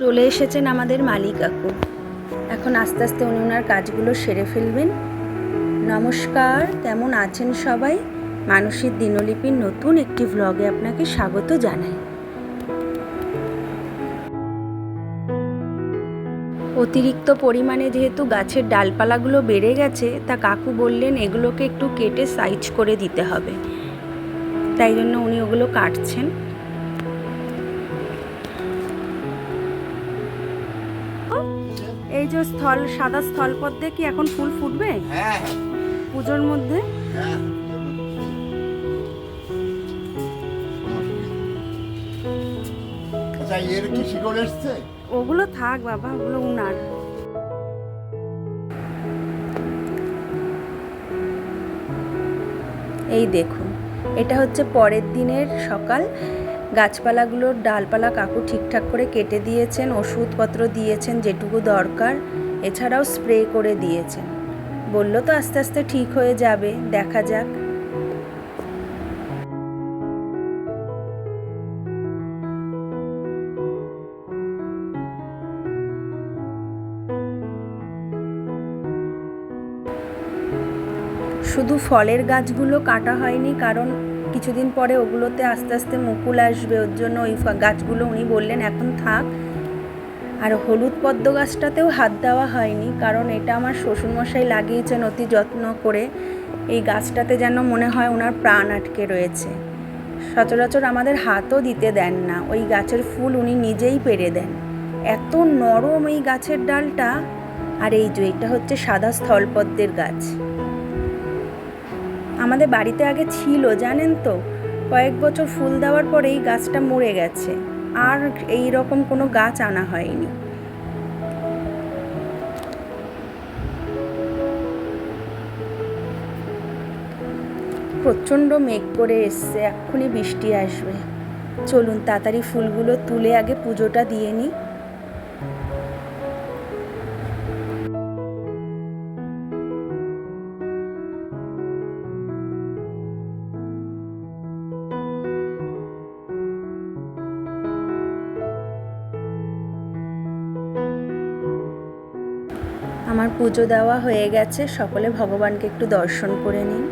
চলে এসেছেন আমাদের মালিক কাকু। এখন আস্তে আস্তে উনি ওনার কাজগুলো সেরে ফেলবেন। নমস্কার, কেমন আছেন সবাই? মানুষের দিনলিপির নতুন একটি ভ্লগে আপনাকে স্বাগত জানাই। অতিরিক্ত পরিমাণে যেহেতু গাছের ডালপালাগুলো বেড়ে গেছে, তা কাকু বললেন এগুলোকে একটু কেটে সাইজ করে দিতে হবে। তাই জন্য উনি ওগুলো কাটছেন। যে স্থল সাদা স্থলপদ্মে কি এখন ফুল ফুটবে? হ্যাঁ। পুজোর মধ্যে? হ্যাঁ। আচ্ছা এর কি শিকড় এসছে? ওগুলো থাক বাবা ওগুলো উনার। এই দেখুন এটা হচ্ছে পরের দিনের সকাল। গাছপালাগুলোর ডালপালা কাকু ঠিকঠাক করে কেটে দিয়েছেন, ওষুধপত্র দিয়েছেন যেটুকু দরকার, এছাড়াও স্প্রে করে দিয়েছেন। বলল, তো আস্তে আস্তে ঠিক হয়ে যাবে, দেখা যাক। শুধু ফলের গাছগুলো কাটা হয়নি, কারণ কিছুদিন পরে ওগুলোতে আস্তে আস্তে মুকুল আসবে, ওর জন্য ওই গাছগুলো উনি বললেন, এখন থাক। আর হলুদ পদ্ম গাছটাতেও হাত দেওয়া হয়নি, কারণ এটা আমার শ্বশুরমশাই লাগিয়েছেন অতি যত্ন করে। এই গাছটাতে যেন মনে হয় ওনার প্রাণ আটকে রয়েছে। সচরাচর আমাদের হাতও দিতে দেন না, ওই গাছের ফুল উনি নিজেই পেরে দেন। এত নরম এই গাছের ডালটা। আর এই যে, এটা হচ্ছে সাদা স্থলপদ্মের গাছ। আমাদের বাড়িতে আগে ছিল, জানেন তো? কয়েক বছর ফুল দেওয়ার পরে এই গাছটা মরে গেছে। আর এই রকম কোনো গাছ আনা হয়নি। প্রচণ্ড মেঘ করে এসছে, এক্ষুনি বৃষ্টি আসবে। চলুন তাড়াতাড়ি ফুলগুলো তুলে আগে পুজোটা দিয়ে নিই। আমার পুজো দেওয়া হয়ে গেছে সকলে ভগবানকে একটু দর্শন করে নিন।